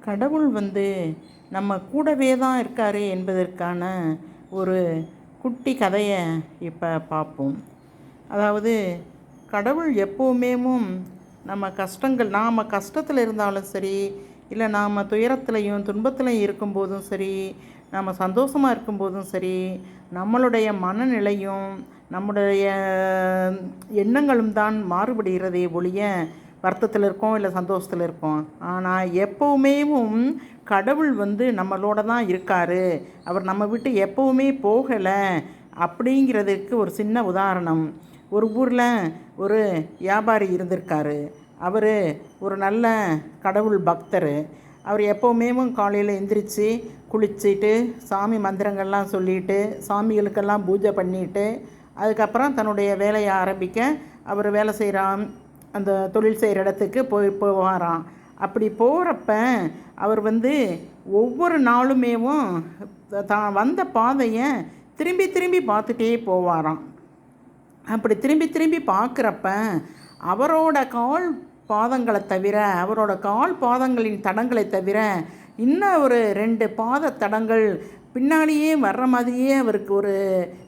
கடவுள் வந்து நம்ம கூடவே தான் இருக்கார் என்பதற்கான ஒரு குட்டி கதையை இப்போ பார்ப்போம். அதாவது கடவுள் எப்போவுமே நம்ம கஷ்டங்கள் நாம் கஷ்டத்தில் இருந்தாலும் சரி இல்லை நாம் துயரத்துலையும் துன்பத்துலையும் இருக்கும்போதும் சரி நம்ம சந்தோஷமாக இருக்கும்போதும் சரி நம்மளுடைய மனநிலையும் நம்முடைய எண்ணங்களும் தான் மாறுபடுகிறதே ஒழிய வருத்தத்தில் இருக்கோம் இல்லை சந்தோஷத்தில் இருக்கோம் ஆனால் எப்போவுமேவும் கடவுள் வந்து நம்மளோட தான் இருக்கார். அவர் நம்ம விட்டு எப்போவுமே போகலை அப்படிங்கிறதுக்கு ஒரு சின்ன உதாரணம். ஒரு ஊரில் ஒரு வியாபாரி இருந்திருக்காரு. அவர் ஒரு நல்ல கடவுள் பக்தர். அவர் எப்போவுமேவும் காலையில் எந்திரிச்சு குளிச்சுட்டு சாமி மந்திரங்கள்லாம் சொல்லிட்டு சாமிகளுக்கெல்லாம் பூஜை பண்ணிட்டு அதுக்கப்புறம் தன்னுடைய வேலையை ஆரம்பிக்க அவர் வேலை செய்கிறான் அந்த தொழில் செய்கிற இடத்துக்கு போய் போவாராம். அப்படி போகிறப்ப அவர் வந்து ஒவ்வொரு நாளுமேவும் தான் வந்த பாதையை திரும்பி திரும்பி பார்த்துட்டே போவாராம். அப்படி திரும்பி திரும்பி பார்க்குறப்ப அவரோட கால் பாதங்களை தவிர அவரோட கால் பாதங்களின் தடங்களை தவிர இன்னும் ஒரு ரெண்டு பாத தடங்கள் பின்னாடியே வர்ற மாதிரியே அவருக்கு ஒரு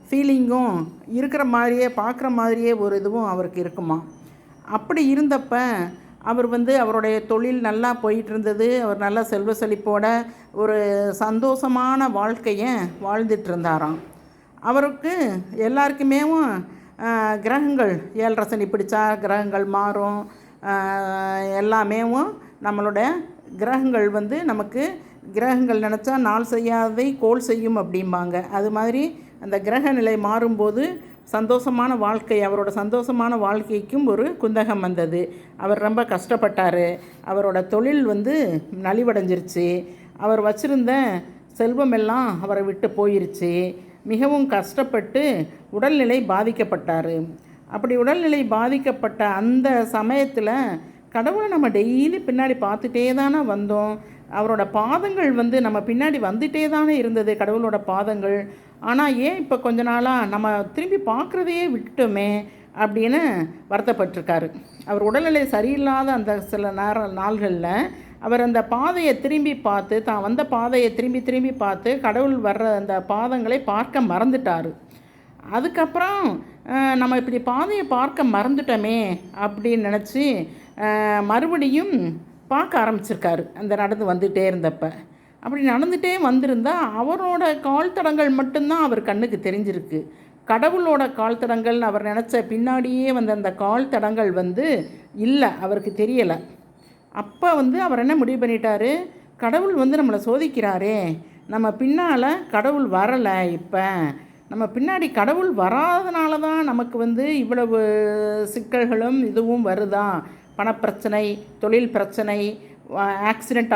ஃபீலிங்கும் இருக்கிற மாதிரியே பார்க்குற மாதிரியே ஒரு இதுவும் அவருக்கு இருக்குமா அப்படி இருந்தப்ப அவர் வந்து அவருடைய தொழில் நல்லா போயிட்டு இருந்தது அவர் நல்ல செல்வ செழிப்போட ஒரு சந்தோஷமான வாழ்க்கையை வாழ்ந்துட்டு இருந்தாராம் அவருக்கு எல்லாருக்குமே கிரகங்கள் ஏழரை சனி பிடிச்சா கிரகங்கள் மாறும். எல்லாமேவும் நம்மளோட கிரகங்கள் வந்து நமக்கு கிரகங்கள் நினச்சா நாள் செய்யாததை கோல் செய்யும் அப்படிம்பாங்க. அது மாதிரி அந்த கிரக நிலை மாறும்போது சந்தோஷமான வாழ்க்கை அவரோட சந்தோஷமான வாழ்க்கைக்கும் ஒரு குந்தகம் வந்தது. அவர் ரொம்ப கஷ்டப்பட்டார். அவரோட தொழில் வந்து நலிவடைஞ்சிருச்சு. அவர் வச்சுருந்த செல்வமெல்லாம் அவரை விட்டு போயிருச்சு. மிகவும் கஷ்டப்பட்டு உடல்நிலை பாதிக்கப்பட்டார். அப்படி உடல்நிலை பாதிக்கப்பட்ட அந்த சமயத்தில் கடவுளை நம்ம டெய்லி பின்னாடி பார்த்துட்டே தானே வந்தோம். அவரோட பாதங்கள் வந்து நம்ம பின்னாடி வந்துட்டே தானே இருந்தது கடவுளோட பாதங்கள். ஆனால் ஏன் இப்போ கொஞ்ச நாளாக நம்ம திரும்பி பார்க்குறதையே விட்டுட்டோமே அப்படின்னு வருத்தப்பட்டிருக்காரு. அவர் உடல்நிலை சரியில்லாத அந்த சில நேர நாள்களில் அவர் அந்த பாதையை திரும்பி பார்த்து தான் வந்த பாதையை திரும்பி திரும்பி பார்த்து கடவுள் வர்ற அந்த பாதங்களை பார்க்க மறந்துட்டார். அதுக்கப்புறம் நம்ம இப்படி பாதையை பார்க்க மறந்துட்டோமே அப்படின்னு நினச்சி மறுபடியும் பார்க்க ஆரம்பிச்சிருக்காரு. அந்த நடந்து வந்துகிட்டே இருந்தப்ப. அப்படி நடந்துகிட்டே வந்திருந்தா அவரோட கால் தடங்கள் மட்டும்தான் அவர் கண்ணுக்கு தெரிஞ்சிருக்கு. கடவுளோட கால் தடங்கள் அவர் நினச்ச பின்னாடியே வந்த அந்த கால் தடங்கள் வந்து இல்லை அவருக்கு தெரியலை. அப்போ வந்து அவர் என்ன முடிவு பண்ணிட்டாரு? கடவுள் வந்து நம்மளை சோதிக்கிறாரே. நம்ம பின்னால் கடவுள் வரலை இப்போ. நம்ம பின்னாடி கடவுள் வராதனால தான் நமக்கு வந்து இவ்வளவு சிக்கல்களும் இதுவும் வருதா? பணப்பிரச்சனை தொழில் பிரச்சனை ஆக்சிடெண்ட்